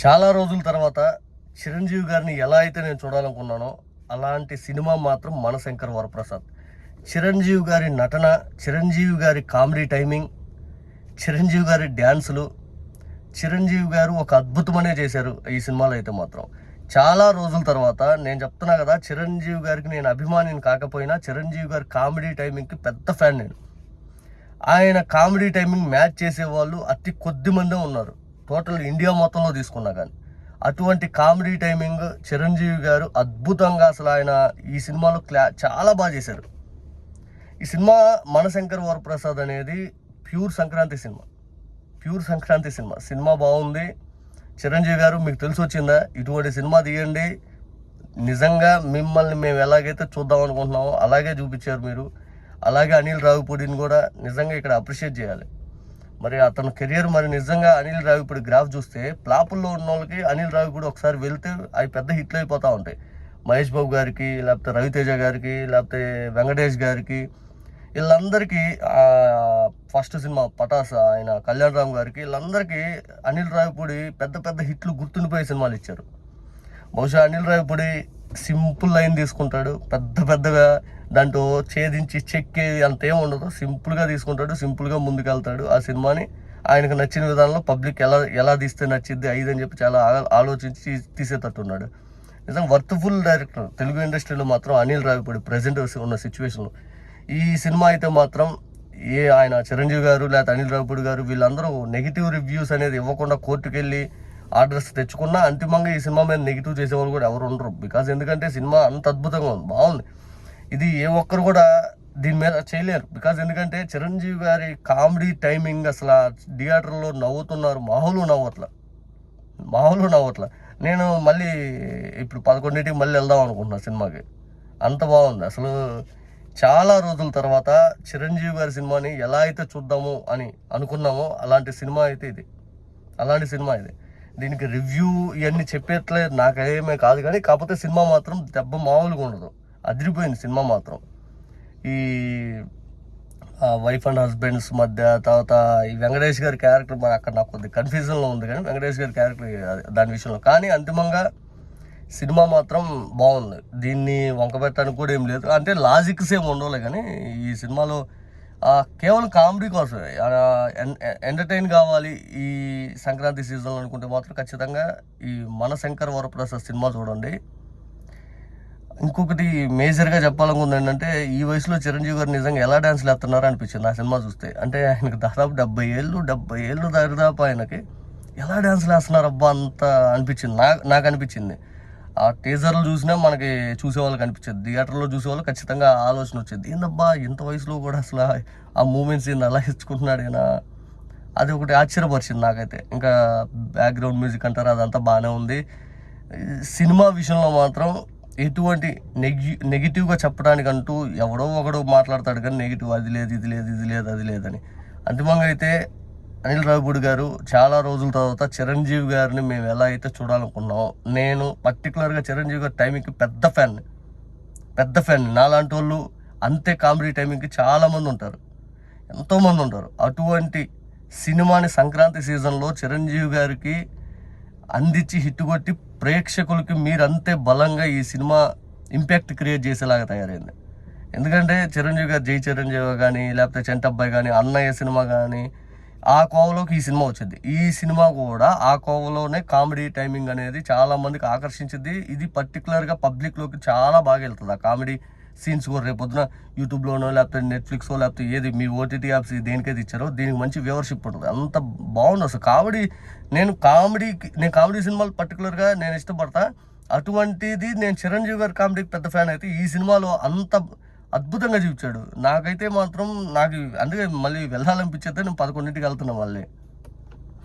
చాలా రోజుల తర్వాత చిరంజీవి గారిని ఎలా అయితే నేను చూడాలనుకున్నానో అలాంటి సినిమా మాత్రం మనశంకర్ వరప్రసాద్. చిరంజీవి గారి నటన చిరంజీవి గారి కామెడీ టైమింగ్ చిరంజీవి గారి డ్యాన్సులు చిరంజీవి గారు ఒక అద్భుతమనే చేశారు ఈ సినిమాలో అయితే మాత్రం. చాలా రోజుల తర్వాత నేను చెప్తున్నా కదా చిరంజీవి గారికి నేను అభిమానిని కాకపోయినా చిరంజీవి గారి కామెడీ టైమింగ్కి పెద్ద ఫ్యాన్ నేను. ఆయన కామెడీ టైమింగ్ మ్యాచ్ చేసేవాళ్ళు అతి కొద్ది మందే ఉన్నారు. టోటల్ ఇండియా మొత్తంలో తీసుకున్నా కానీ. అటువంటి కామెడీ టైమింగ్ చిరంజీవి గారు అద్భుతంగా అసలు ఆయన ఈ సినిమాలో క్లా చాలా బాగా చేశారు. ఈ సినిమా మనశంకర్ వరప్రసాద్ అనేది pure Sankranti cinema. Pure Sankranti cinema. Cinema బాగుంది. చిరంజీవి గారు మీకు తెలిసి వచ్చిందా? ఇటువంటి సినిమా తీయండి. నిజంగా మిమ్మల్ని మేము ఎలాగైతే చూద్దాం అనుకుంటున్నామో అలాగే చూపించారు మీరు. అలాగే అనిల్ రావిపూడిని కూడా నిజంగా ఇక్కడ అప్రిషియేట్ చేయాలి. మరి అతని కెరియర్ మరి నిజంగా అనిల్ రావిపూడి గ్రాఫ్ చూస్తే ప్లాపుల్లో ఉన్న వాళ్ళకి అనిల్ రావిపూడి ఒకసారి వెళ్తే అవి పెద్ద హిట్లు అయిపోతూ ఉంటాయి. మహేష్ బాబు గారికి లేకపోతే రవితేజ గారికి లేకపోతే వెంకటేష్ గారికి వీళ్ళందరికీ ఫస్ట్ సినిమా పటాస్ ఆయన కళ్యాణ్ రామ్ గారికి వీళ్ళందరికీ అనిల్ రావిపూడి పెద్ద పెద్ద హిట్లు గుర్తుండిపోయే సినిమాలు ఇచ్చారు. బహుశా అనిల్ రావిపూడి సింపుల్ లైన్ తీసుకుంటాడు. పెద్ద పెద్దగా దాంట్లో ఛేదించి చెక్కేది అంతేం ఉండదు. సింపుల్గా తీసుకుంటాడు సింపుల్గా ముందుకెళ్తాడు. ఆ సినిమాని ఆయనకు నచ్చిన విధానంలో పబ్లిక్ ఎలా ఎలా తీస్తే నచ్చిద్ది ఐదు అని చెప్పి చాలా ఆ- ఆలోచించి తీసేటట్టున్నాడు. నిజంగా వర్త్ఫుల్ డైరెక్టర్. తెలుగు ఇండస్ట్రీలో మాత్రం అనిల్ రావిపూడి ప్రజెంట్ ఉన్న సిచ్యువేషన్లో. ఈ సినిమా అయితే మాత్రం ఏ ఆయన చిరంజీవి గారు లేకపోతే అనిల్ రావిపూడి గారు వీళ్ళందరూ నెగిటివ్ రివ్యూస్ అనేది ఇవ్వకుండా కోర్టుకెళ్ళి ఆర్డర్స్ తెచ్చుకున్నా అంతిమంగా ఈ సినిమా మీద నెగిటివ్ చేసేవాళ్ళు కూడా ఎవరు ఉండరు. బికాజ్ ఎందుకంటే సినిమా అంత అద్భుతంగా ఉంది. బాగుంది. ఇది ఏ ఒక్కరు కూడా దీని మీద చేయలేరు. బికాజ్ ఎందుకంటే చిరంజీవి గారి కామెడీ టైమింగ్ అసలు ఆ థియేటర్లో నవ్వుతున్నారు. మామూలు నవ్వట్ల. మామూలు నవ్వట్ల. నేను మళ్ళీ ఇప్పుడు పదకొండింటికి మళ్ళీ వెళ్దాం అనుకుంటున్నా సినిమాకి. అంత బాగుంది. అసలు చాలా రోజుల తర్వాత చిరంజీవి గారి సినిమాని ఎలా అయితే చూద్దాము అని అనుకున్నామో అలాంటి సినిమా అయితే ఇది. అలాంటి సినిమా ఇది. దీనికి రివ్యూ ఇవన్నీ చెప్పేట్లేదు నాకేమే కాదు కానీ కాకపోతే సినిమా మాత్రం దెబ్బ మామూలుగా ఉండదు. అదిరిపోయింది సినిమా మాత్రం. ఈ వైఫ్ అండ్ హస్బెండ్స్ మధ్య తర్వాత ఈ వెంకటేష్ గారి క్యారెక్టర్ మరి అక్కడ నాకు కొద్ది కన్ఫ్యూజన్లో ఉంది కానీ వెంకటేష్ గారి క్యారెక్టర్ దాని విషయంలో. కానీ అంతిమంగా సినిమా మాత్రం బాగుంది. దీన్ని వంకబెట్టడానికి కూడా ఏం లేదు. అంటే లాజిక్స్ ఏమి ఉండవులే కానీ ఈ సినిమాలో కేవలం కామెడీ కోసమే. ఎంటర్టైన్ కావాలి ఈ సంక్రాంతి సీజన్లో అనుకుంటే మాత్రం ఖచ్చితంగా ఈ మన శంకర్ వరప్రసాద్ సినిమా చూడండి. ఇంకొకటి మేజర్గా చెప్పాలనుకుంది ఏంటంటే ఈ వయసులో చిరంజీవి గారు నిజంగా ఎలా డ్యాన్స్లు వేస్తున్నారు అనిపించింది ఆ సినిమా చూస్తే. అంటే ఆయనకు దాదాపు డెబ్బై ఏళ్ళు డెబ్బై ఏళ్ళు దాదాపు ఆయనకి ఎలా డ్యాన్స్లు వేస్తున్నారు అబ్బా అంత అనిపించింది. నాకు నాకు అనిపించింది. ఆ టీజర్లు చూసినా మనకి చూసేవాళ్ళకి అనిపించింది థియేటర్లో చూసేవాళ్ళు ఖచ్చితంగా ఆలోచన వచ్చేది. ఏందబ్బా ఇంత వయసులో కూడా అసలు ఆ మూమెంట్స్ ఏంది అలా ఇచ్చుకుంటున్నాడేనా అది ఒకటి ఆశ్చర్యపరిచింది నాకైతే. ఇంకా బ్యాక్గ్రౌండ్ మ్యూజిక్ అంటారు అదంతా బాగానే ఉంది. సినిమా విషయంలో మాత్రం ఎటువంటి నెగి నెగిటివ్గా చెప్పడానికంటూ ఎవడో ఒకడు మాట్లాడతాడు కానీ నెగిటివ్ అది లేదు ఇది లేదు ఇది లేదు అది లేదని. అంతిమంగా అయితే అనిల్ రావిపూడి గారు చాలా రోజుల తర్వాత చిరంజీవి గారిని మేము ఎలా అయితే చూడాలనుకున్నామో నేను పర్టికులర్గా చిరంజీవి గారి టైమింగ్కి పెద్ద ఫ్యాన్ పెద్ద ఫ్యాన్ నాలాంటి వాళ్ళు అంతే కామెడీ టైమింగ్కి చాలామంది ఉంటారు. ఎంతోమంది ఉంటారు. అటువంటి సినిమాని సంక్రాంతి సీజన్లో చిరంజీవి గారికి అందించి హిట్ కొట్టి ప్రేక్షకులకి మీరంతే బలంగా ఈ సినిమా ఇంపాక్ట్ క్రియేట్ చేసేలాగా తయారైంది. ఎందుకంటే చిరంజీవి గారు జై చిరంజీవి కానీ లేకపోతే చెంటబ్బాయి కానీ అన్నయ్య సినిమా కానీ ఆ కోవలోకి ఈ సినిమా వచ్చింది. ఈ సినిమా కూడా ఆ కోవలోనే కామెడీ టైమింగ్ అనేది చాలా మందికి ఆకర్షించింది. ఇది పర్టికులర్గా పబ్లిక్లోకి చాలా బాగా వెళ్తుంది. ఆ కామెడీ సీన్స్ కూడా రేపు పొద్దున యూట్యూబ్లోనో లేకపోతే నెట్ఫ్లిక్స్ లేకపోతే ఏది మీ ఓటీటీ యాప్స్ దేనికైతే ఇచ్చారో దీనికి మంచి వ్యూవర్షిప్ ఉంటుంది. అంత బాగుంది అసలు. కామెడీ నేను కామెడీ నేను కామెడీ సినిమాలు పర్టికులర్గా నేను ఇష్టపడతా. అటువంటిది నేను చిరంజీవి గారి కామెడీకి పెద్ద ఫ్యాన్ అయితే ఈ సినిమాలో అంత అద్భుతంగా చూపించాడు. నాకైతే మాత్రం నాకు అందుకే మళ్ళీ వెళ్ళాలనిపించేది నేను పదకొండింటికి వెళ్తున్నాను మళ్ళీ.